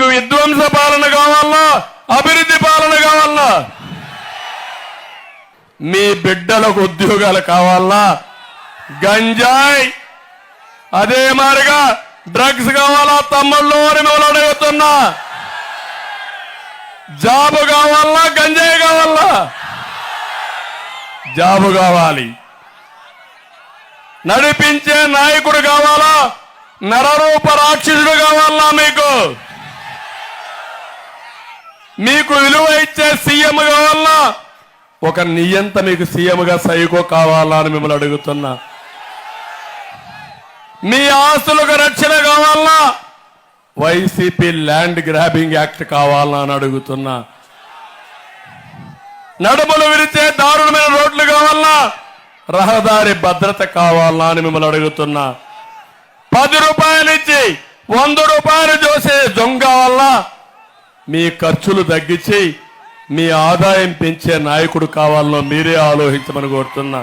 మీకు విధ్వంస పాలన కావాలా? అభివృద్ధి పాలన కావాలా? మీ బిడ్డలకు ఉద్యోగాలు కావాలా? గంజాయి! అదే మారిగా డ్రగ్స్ కావాలా? తమ్ముళ్ళు అని మిమ్మల్ని అడుగుతున్నా. జాబు కావాలా? గంజాయి కావాలా? జాబు కావాలి. నడిపించే నాయకుడు కావాలా? నరరూప రాక్షసుడు కావాలా మీకు? మీకు విలువ ఇచ్చే సీఎం కావాలా? ఒక నియంత మీకు సీఎంగా సైకో కావాలా అని మిమ్మల్ని అడుగుతున్నా. మీ ఆస్తులకు రక్షణ కావాలా? వైసీపీ ల్యాండ్ గ్రాబింగ్ యాక్ట్ కావాలా అని అడుగుతున్నా. నడుములు విరిచే దారుణమైన రోడ్లు కావాలా? రహదారి భద్రత కావాలా అని మిమ్మల్ని అడుగుతున్నా. పది రూపాయలు ఇచ్చి వంద రూపాయలు మీ ఖర్చులు తగ్గించి మీ ఆదాయం పెంచే నాయకుడు కావాలనో మీరే ఆలోచించమని కోరుతున్నా.